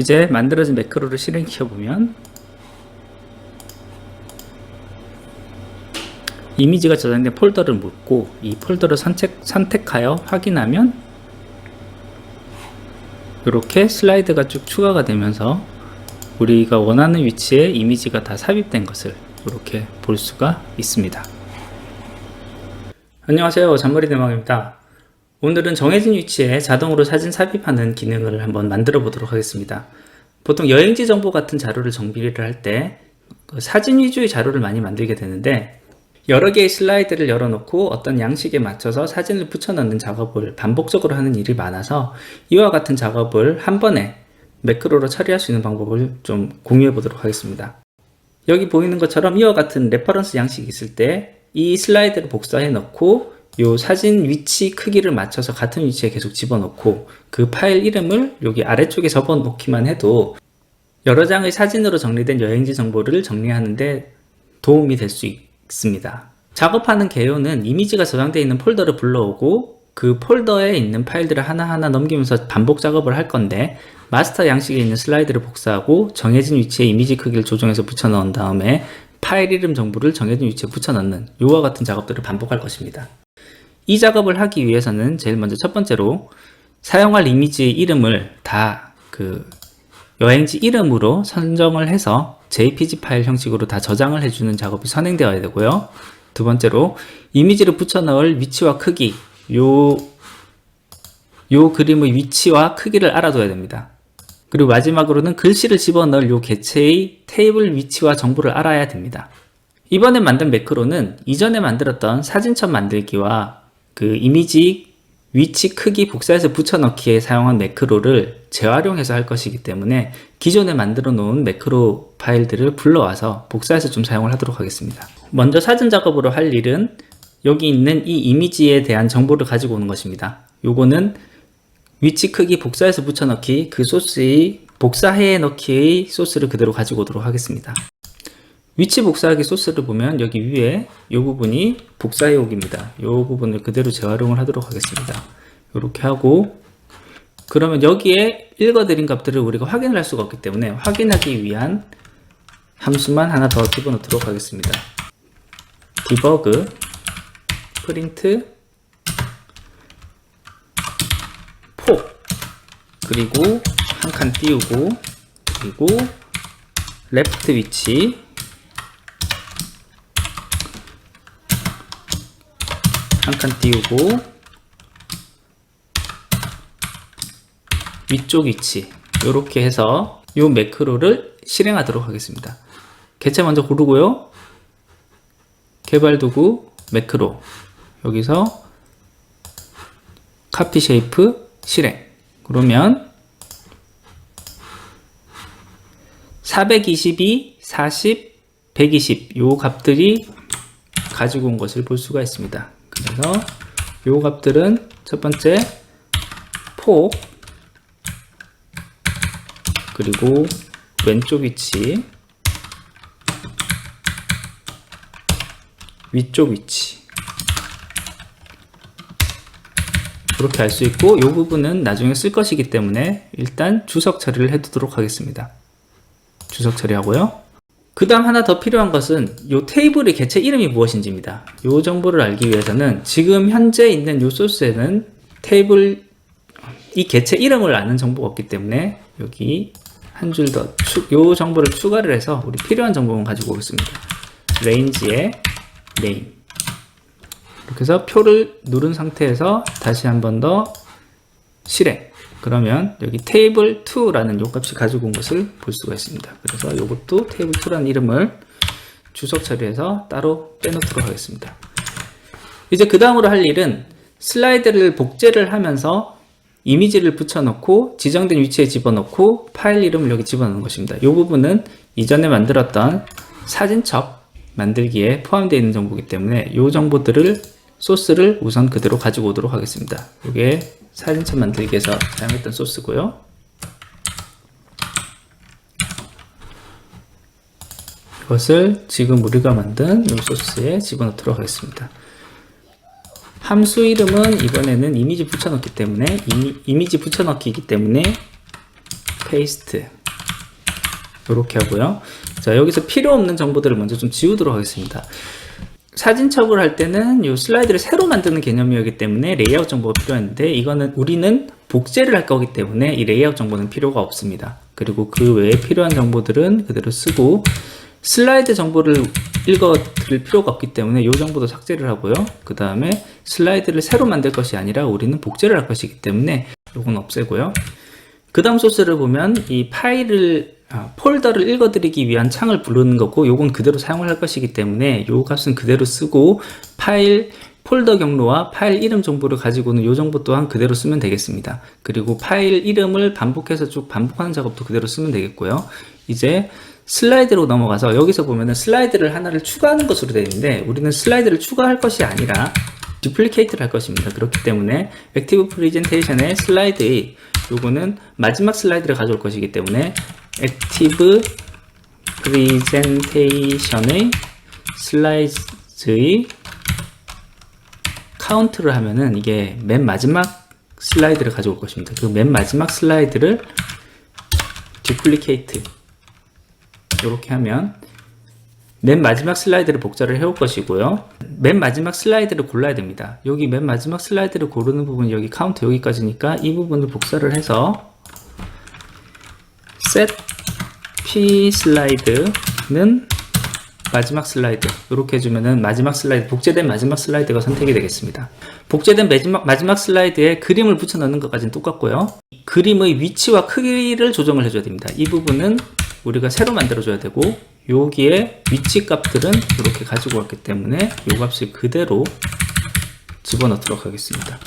이제 만들어진 매크로를 실행시켜 보면 이미지가 저장된 폴더를 묻고 이 폴더를 선택, 선택하여 확인하면 이렇게 슬라이드가 쭉 추가가 되면서 우리가 원하는 위치에 이미지가 다 삽입된 것을 이렇게 볼 수가 있습니다. 안녕하세요. 잔머리 대망입니다. 오늘은 정해진 위치에 자동으로 사진 삽입하는 기능을 한번 만들어 보도록 하겠습니다. 보통 여행지 정보 같은 자료를 정비를 할 때 사진 위주의 자료를 많이 만들게 되는데 여러 개의 슬라이드를 열어놓고 어떤 양식에 맞춰서 사진을 붙여넣는 작업을 반복적으로 하는 일이 많아서 이와 같은 작업을 한 번에 매크로로 처리할 수 있는 방법을 좀 공유해 보도록 하겠습니다. 여기 보이는 것처럼 이와 같은 레퍼런스 양식이 있을 때 이 슬라이드를 복사해 넣고 요 사진 위치 크기를 맞춰서 같은 위치에 계속 집어넣고 그 파일 이름을 여기 아래쪽에 접어 놓기만 해도 여러 장의 사진으로 정리된 여행지 정보를 정리하는데 도움이 될 수 있습니다. 작업하는 개요는 이미지가 저장되어 있는 폴더를 불러오고 그 폴더에 있는 파일들을 하나하나 넘기면서 반복 작업을 할 건데 마스터 양식에 있는 슬라이드를 복사하고 정해진 위치에 이미지 크기를 조정해서 붙여 넣은 다음에 파일 이름 정보를 정해진 위치에 붙여 넣는 이와 같은 작업들을 반복할 것입니다. 이 작업을 하기 위해서는 제일 먼저 첫 번째로 사용할 이미지의 이름을 다 그 여행지 이름으로 선정을 해서 JPG 파일 형식으로 다 저장을 해주는 작업이 선행되어야 되고요. 두 번째로 이미지를 붙여 넣을 위치와 크기, 요, 요 그림의 위치와 크기를 알아둬야 됩니다. 그리고 마지막으로는 글씨를 집어넣을 요 개체의 테이블 위치와 정보를 알아야 됩니다. 이번에 만든 매크로는 이전에 만들었던 사진첩 만들기와 그 이미지 위치 크기 복사해서 붙여넣기에 사용한 매크로를 재활용해서 할 것이기 때문에 기존에 만들어 놓은 매크로 파일들을 불러와서 복사해서 좀 사용을 하도록 하겠습니다. 먼저 사진 작업으로 할 일은 여기 있는 이 이미지에 대한 정보를 가지고 오는 것입니다. 요거는 위치 크기 복사해서 붙여넣기 그 소스의 복사해 넣기의 소스를 그대로 가지고 오도록 하겠습니다. 위치 복사하기 소스를 보면 여기 위에 이 부분이 복사해 오기입니다. 이 부분을 그대로 재활용을 하도록 하겠습니다. 이렇게 하고 그러면 여기에 읽어드린 값들을 우리가 확인을 할 수가 없기 때문에 확인하기 위한 함수만 하나 더 집어넣도록 하겠습니다. 디버그 프린트 포 그리고 한 칸 띄우고 그리고 레프트 위치 한 칸 띄우고 위쪽 위치 이렇게 해서 이 매크로를 실행하도록 하겠습니다. 개체 먼저 고르고요. 개발 도구 매크로 여기서 카피 쉐이프 실행 그러면 422, 40, 120 요 값들이 가지고 온 것을 볼 수가 있습니다. 그래서 요 값들은 첫 번째 폭 그리고 왼쪽 위치 위쪽 위치 그렇게 알 수 있고 이 부분은 나중에 쓸 것이기 때문에 일단 주석 처리를 해두도록 하겠습니다. 주석 처리하고요. 그 다음 하나 더 필요한 것은 이 테이블의 개체 이름이 무엇인지입니다. 이 정보를 알기 위해서는 지금 현재 있는 이 소스에는 테이블 이 개체 이름을 아는 정보가 없기 때문에 여기 한 줄 더 이 정보를 추가를 해서 우리 필요한 정보만 가지고 오겠습니다. range의 name 이렇게 해서 표를 누른 상태에서 다시 한 번 더 실행 그러면 여기 table 2라는 요 값이 가지고 온 것을 볼 수가 있습니다. 그래서 이것도 table 2라는 이름을 주석 처리해서 따로 빼놓도록 하겠습니다. 이제 그 다음으로 할 일은 슬라이드를 복제를 하면서 이미지를 붙여넣고 지정된 위치에 집어넣고 파일 이름을 여기 집어넣는 것입니다. 이 부분은 이전에 만들었던 사진첩 만들기에 포함되어 있는 정보이기 때문에 이 정보들을 소스를 우선 그대로 가지고 오도록 하겠습니다. 이게 사진첩 만들기 에서 사용했던 소스고요. 이것을 지금 우리가 만든 이 소스에 집어넣도록 하겠습니다. 함수 이름은 이번에는 이미지 붙여넣기 때문에 이미, 이미지 붙여넣기이기 때문에 페이스트 이렇게 하고요. 자 여기서 필요 없는 정보들을 먼저 좀 지우도록 하겠습니다. 사진 첩을 할 때는 이 슬라이드를 새로 만드는 개념이었기 때문에 레이아웃 정보가 필요했는데 이거는 우리는 복제를 할 거기 때문에 이 레이아웃 정보는 필요가 없습니다. 그리고 그 외에 필요한 정보들은 그대로 쓰고 슬라이드 정보를 읽어 드릴 필요가 없기 때문에 이 정보도 삭제를 하고요. 그 다음에 슬라이드를 새로 만들 것이 아니라 우리는 복제를 할 것이기 때문에 이건 없애고요. 그 다음 소스를 보면 이 파일을 아, 폴더를 읽어드리기 위한 창을 부르는 거고 요건 그대로 사용을 할 것이기 때문에 요 값은 그대로 쓰고 파일 폴더 경로와 파일 이름 정보를 가지고는 요 정보 또한 그대로 쓰면 되겠습니다. 그리고 파일 이름을 반복해서 쭉 반복하는 작업도 그대로 쓰면 되겠고요. 이제 슬라이드로 넘어가서 여기서 보면은 슬라이드를 하나를 추가하는 것으로 되어 있는데 우리는 슬라이드를 추가할 것이 아니라 duplicate를 할 것입니다. 그렇기 때문에 액티브 프레젠테이션의 슬라이드의 요거는 마지막 슬라이드를 가져올 것이기 때문에 액티브 프레젠테이션의 슬라이드의 카운트를 하면은 이게 맨 마지막 슬라이드를 가져올 것입니다. 그 맨 마지막 슬라이드를 duplicate이렇게 하면 맨 마지막 슬라이드를 복사를 해올 것이고요. 맨 마지막 슬라이드를 골라야 됩니다. 여기 맨 마지막 슬라이드를 고르는 부분 여기 카운트 여기까지니까 이 부분을 복사를 해서 set p 슬라이드는 마지막 슬라이드 이렇게 해주면은 마지막 슬라이드 복제된 마지막 슬라이드가 선택이 되겠습니다. 복제된 마지막 마지막 슬라이드에 그림을 붙여 넣는 것까지는 똑같고요. 그림의 위치와 크기를 조정을 해줘야 됩니다. 이 부분은 우리가 새로 만들어 줘야 되고 여기에 위치 값들은 이렇게 가지고 왔기 때문에 이 값을 그대로 집어넣도록 하겠습니다.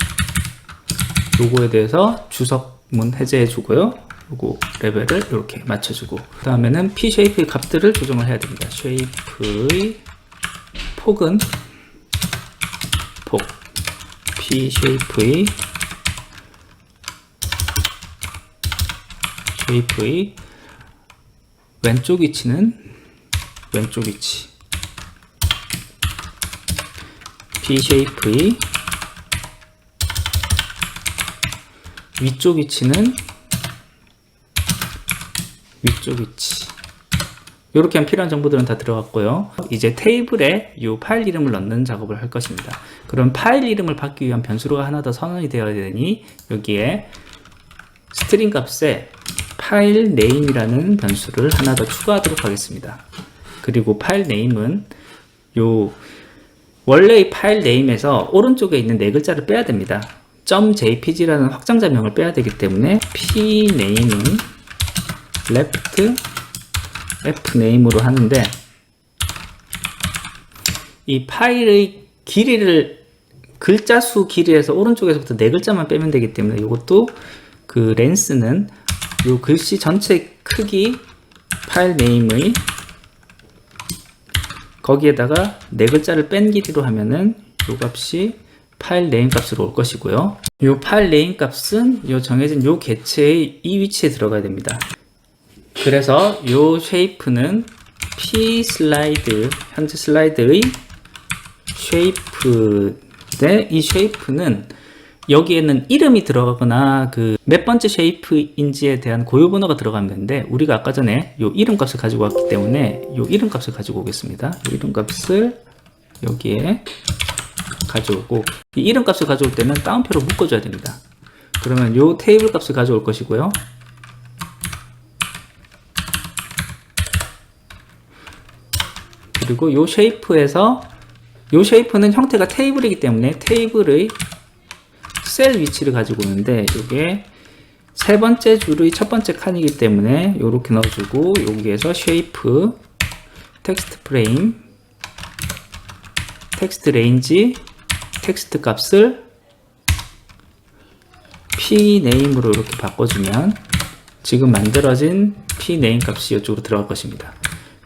요거에 대해서 주석문 해제해 주고요. 요거 레벨을 이렇게 맞춰주고 그 다음에는 P 쉐이프의 값들을 조정을 해야 됩니다. 쉐이프의 폭은 폭 P 쉐이프의 쉐이프의 왼쪽 위치는 왼쪽 위치. B 쉐이프의 위쪽 위치는 위쪽 위치. 이렇게 하면 필요한 정보들은 다 들어갔고요. 이제 테이블에 이 파일 이름을 넣는 작업을 할 것입니다. 그럼 파일 이름을 받기 위한 변수가 하나 더 선언이 되어야 되니 여기에 스트링 값에 파일 네임이라는 변수를 하나 더 추가하도록 하겠습니다. 그리고 파일 네임은 요 원래의 파일 네임에서 오른쪽에 있는 네 글자를 빼야 됩니다. .jpg라는 확장자명을 빼야 되기 때문에 p 네임은 left f 네임으로 하는데 이 파일의 길이를 글자 수 길이에서 오른쪽에서부터 네 글자만 빼면 되기 때문에 이것도 그 렌스는 요 글씨 전체 크기 파일 네임의 거기에다가 네 글자를 뺀 길이로 하면은 요 값이 파일 네임 값으로 올 것이고요. 요 파일 네임 값은 요 정해진 요 개체의 이 위치에 들어가야 됩니다. 그래서 요 쉐이프는 p 슬라이드 현재 슬라이드의 쉐이프 인데 이 쉐이프는 여기에는 이름이 들어가거나 그 몇 번째 쉐이프인지에 대한 고유 번호가 들어가면 되는데 우리가 아까 전에 요 이름 값을 가지고 왔기 때문에 요 이름 값을 가지고 오겠습니다. 요 이름 값을 여기에 가져오고 이 이름 값을 가져올 때는 다운표로 묶어줘야 됩니다. 그러면 요 테이블 값을 가져올 것이고요. 그리고 요 쉐이프에서 요 쉐이프는 형태가 테이블이기 때문에 테이블의 셀 위치를 가지고 오는데 이게 세 번째 줄의 첫 번째 칸이기 때문에 이렇게 넣어주고 여기에서 쉐이프 텍스트 프레임 텍스트 레인지 텍스트 값을 p 네임으로 이렇게 바꿔주면 지금 만들어진 p 네임 값이 이쪽으로 들어갈 것입니다.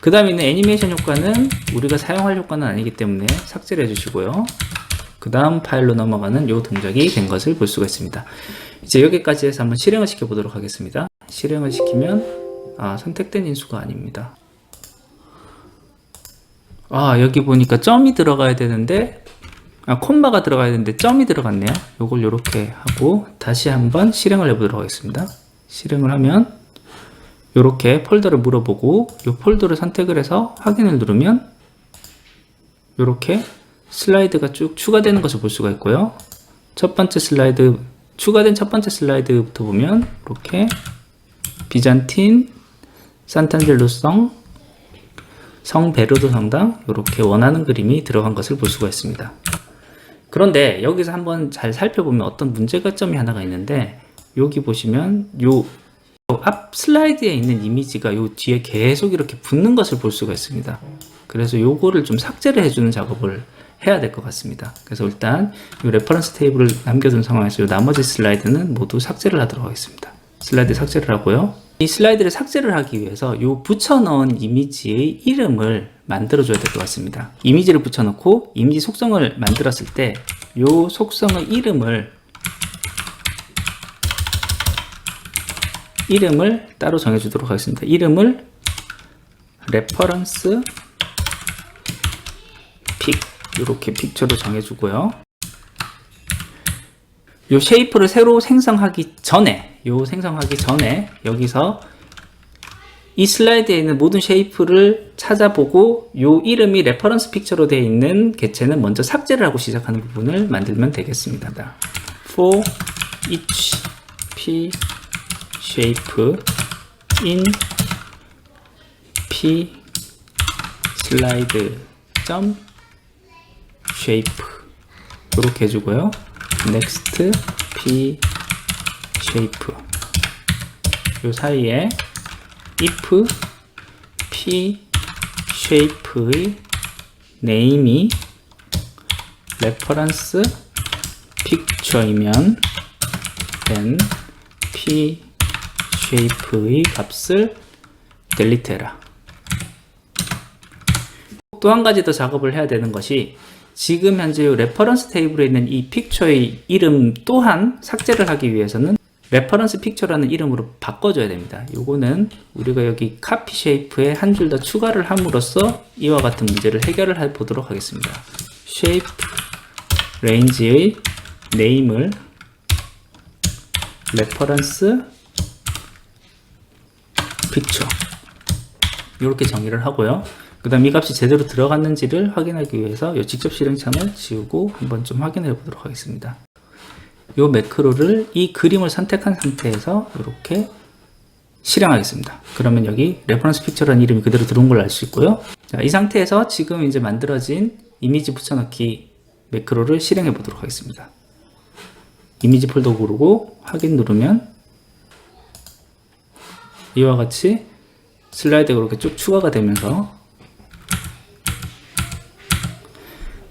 그 다음에 있는 애니메이션 효과는 우리가 사용할 효과는 아니기 때문에 삭제를 해주시고요. 그 다음 파일로 넘어가는 이 동작이 된 것을 볼 수가 있습니다. 이제 여기까지 해서 한번 실행을 시켜 보도록 하겠습니다. 실행을 시키면 아, 선택된 인수가 아닙니다. 아 여기 보니까 점이 들어가야 되는데 아, 콤마가 들어가야 되는데 점이 들어갔네요. 이걸 이렇게 하고 다시 한번 실행을 해보도록 하겠습니다. 실행을 하면 이렇게 폴더를 물어보고 이 폴더를 선택을 해서 확인을 누르면 이렇게 슬라이드가 쭉 추가되는 것을 볼 수가 있고요. 첫 번째 슬라이드 추가된 첫 번째 슬라이드부터 보면 이렇게 비잔틴, 산탄젤로성, 성 베르도 성당 이렇게 원하는 그림이 들어간 것을 볼 수가 있습니다. 그런데 여기서 한번 잘 살펴보면 어떤 문제가 점이 하나가 있는데 여기 보시면 요 앞 슬라이드에 있는 이미지가 요 뒤에 계속 이렇게 붙는 것을 볼 수가 있습니다. 그래서 요거를 좀 삭제를 해주는 작업을 해야 될 것 같습니다. 그래서 일단 이 레퍼런스 테이블을 남겨둔 상황에서 요 나머지 슬라이드는 모두 삭제를 하도록 하겠습니다. 슬라이드 삭제를 하고요. 이 슬라이드를 삭제를 하기 위해서 요 붙여넣은 이미지의 이름을 만들어줘야 될 것 같습니다. 이미지를 붙여넣고 이미지 속성을 만들었을 때요 속성의 이름을 이름을 따로 정해주도록 하겠습니다. 이름을 레퍼런스 픽 이렇게 픽처로 정해주고요. 요 쉐이프를 새로 생성하기 전에 요 생성하기 전에 여기서 이 슬라이드에 있는 모든 쉐이프를 찾아보고 요 이름이 레퍼런스 픽처로 되어 있는 개체는 먼저 삭제를 하고 시작하는 부분을 만들면 되겠습니다. for each p shape in p 슬라이드 점 shape 이렇게 해주고요. next p shape 요 사이에 if p shape의 네임이 reference picture이면 then p shape의 값을 delete 해라. 또 한 가지 더 작업을 해야 되는 것이 지금 현재 이 레퍼런스 테이블에 있는 이 픽처의 이름 또한 삭제를 하기 위해서는 레퍼런스 픽처라는 이름으로 바꿔줘야 됩니다. 요거는 우리가 여기 카피 쉐이프에 한 줄 더 추가를 함으로써 이와 같은 문제를 해결을 해 보도록 하겠습니다. 쉐이프 레인지의 네임을 레퍼런스 픽처 이렇게 정의를 하고요. 그 다음 이 값이 제대로 들어갔는지를 확인하기 위해서 이 직접 실행창을 지우고 한번 좀 확인해 보도록 하겠습니다. 이 매크로를 이 그림을 선택한 상태에서 이렇게 실행하겠습니다. 그러면 여기 레퍼런스 픽처라는 이름이 그대로 들어온 걸 알 수 있고요. 자, 이 상태에서 지금 이제 만들어진 이미지 붙여넣기 매크로를 실행해 보도록 하겠습니다. 이미지 폴더 고르고 확인 누르면 이와 같이 슬라이드가 이렇게 쭉 추가가 되면서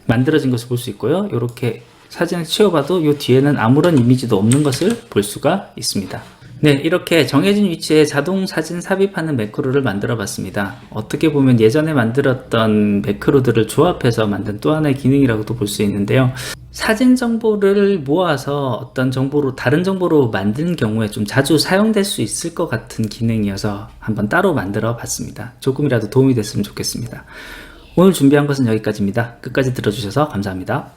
만들어진 것을 볼 수 있고요. 이렇게 사진을 치워봐도 이 뒤에는 아무런 이미지도 없는 것을 볼 수가 있습니다. 네, 이렇게 정해진 위치에 자동 사진 삽입하는 매크로를 만들어 봤습니다. 어떻게 보면 예전에 만들었던 매크로들을 조합해서 만든 또 하나의 기능이라고도 볼 수 있는데요. 사진 정보를 모아서 어떤 정보로 다른 정보로 만든 경우에 좀 자주 사용될 수 있을 것 같은 기능이어서 한번 따로 만들어 봤습니다. 조금이라도 도움이 됐으면 좋겠습니다. 오늘 준비한 것은 여기까지입니다. 끝까지 들어주셔서 감사합니다.